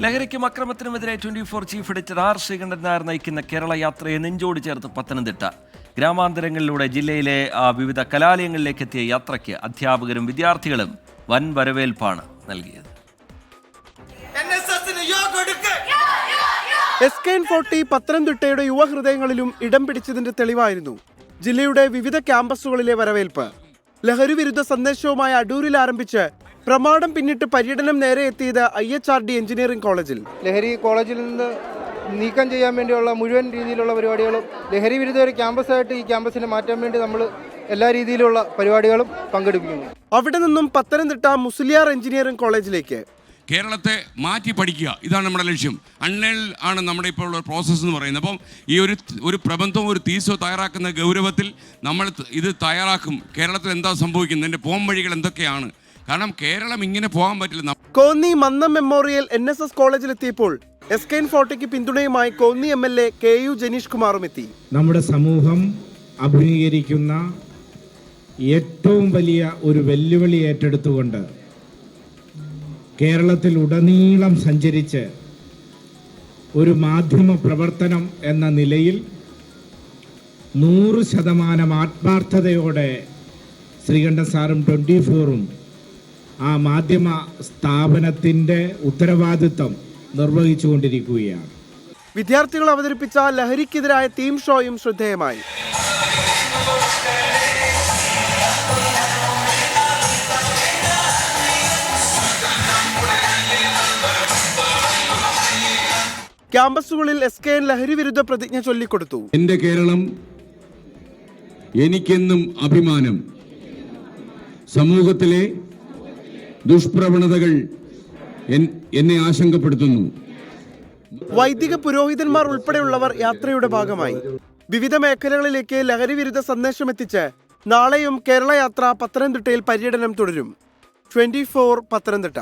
ലഹരിക്കും അക്രമത്തിനുമെതിരെ twenty four chief editor R Sreekandan Nair നയിക്കുന്ന കേരള യാത്രയെ നെഞ്ചോട് ചേർത്ത് പത്തനംതിട്ട. ഗ്രാമാന്തരങ്ങളിലൂടെ ജില്ലയിലെ ആ, വിവിധ കലാലയങ്ങളിലേക്ക് എത്തിയ യാത്രയ്ക്ക് അധ്യാപകരും വിദ്യാർത്ഥികളും വൻ വരവേൽപ്പാണ് നൽകിയത്. എസ് കെ എൻ ഫോർട്ടി പത്തനംതിട്ടയുടെ യുവഹൃദയങ്ങളിലും ഇടം പിടിച്ചതിന്റെ തെളിവായിരുന്നു ജില്ലയുടെ വിവിധ ക്യാമ്പസുകളിലെ വരവേൽപ്പ്. ലഹരി വിരുദ്ധ സന്ദേശവുമായി അടൂരിൽ ആരംഭിച്ച് പ്രമാണം പിന്നിട്ട് പര്യടനം നേരെ എത്തിയത് I H R D engineering കോളേജിൽ. ലഹരി കോളേജിൽ നിന്ന് നീക്കം ചെയ്യാൻ വേണ്ടിയുള്ള മുഴുവൻ രീതിയിലുള്ള പരിപാടികളും ലഹരി വിരുദ്ധ ഒരു ക്യാമ്പസായിട്ട് ഈ ക്യാമ്പസിനെ മാറ്റാൻ വേണ്ടി നമ്മൾ എല്ലാ രീതിയിലുള്ള പരിപാടികളും പങ്കെടുപ്പിക്കുന്നു. അവിടെ നിന്നും പത്തനംതിട്ട മുസ്ലിയാർ എഞ്ചിനീയറിംഗ് കോളേജിലേക്ക്. കേരളത്തെ മാറ്റി പഠിക്കുക ഇതാണ് നമ്മുടെ ലക്ഷ്യം. അണ്ണൽ ആണ് നമ്മുടെ ഇപ്പോൾ ഉള്ള പ്രോസസ്സ് എന്ന് പറയുന്നത്. അപ്പം ഈ ഒരു ഒരു പ്രബന്ധവും ഒരു തീസോ തയ്യാറാക്കുന്ന ഗൗരവത്തിൽ നമ്മൾ ഇത് തയ്യാറാക്കും. കേരളത്തിൽ എന്താ സംഭവിക്കുന്നത് എന്റെ പോം വഴികൾ എന്തൊക്കെയാണ്? കാരണം കേരളം ഇങ്ങനെ പോകാൻ പറ്റില്ല. Konni Mannam memorial N S S കോളേജിലെത്തിയപ്പോൾ S K N ഫോർട്ടിക്ക് പിന്തുണയുമായി Konni M L A K U Janeesh കുമാറും എത്തി. നമ്മുടെ സമൂഹം അഭിമുഖീകരിക്കുന്ന ഏറ്റവും വലിയ ഒരു വെല്ലുവിളി ഏറ്റെടുത്തുകൊണ്ട് കേരളത്തിൽ ഉടനീളം സഞ്ചരിച്ച് ഒരു മാധ്യമ പ്രവർത്തനം എന്ന നിലയിൽ നൂറ് ശതമാനം ആത്മാർത്ഥതയോടെ ശ്രീകണ്ഠൻ സാറും ട്വന്റി ഫോറും ആ മാധ്യമ സ്ഥാപനത്തിന്റെ ഉത്തരവാദിത്വം നിർവഹിച്ചുകൊണ്ടിരിക്കുകയാണ്. വിദ്യാർത്ഥികൾ അവതരിപ്പിച്ച ലഹരിക്കെതിരായ തീം ഷോയും ശ്രദ്ധേയമായി. ക്യാമ്പസുകളിൽ എസ് കെ എൻ ലഹരി വിരുദ്ധ പ്രതിജ്ഞ ചൊല്ലിക്കൊടുത്തു. എന്റെ കേരളം എനിക്കെന്നും അഭിമാനം. സമൂഹത്തിലെ ദുഷ്പ്രവണതകൾ എന്നെ ആശങ്കപ്പെടുത്തുന്നു. വൈദിക പുരോഹിതന്മാർ ഉൾപ്പെടെയുള്ളവർ യാത്രയുടെ ഭാഗമായി. വിവിധ മേഖലകളിലേക്ക് ലഹരി വിരുദ്ധ സന്ദേശം എത്തിച്ച് നാളെയും കേരള യാത്ര പത്തനംതിട്ടയിൽ പര്യടനം തുടരും. ട്വന്റി പത്തനംതിട്ട.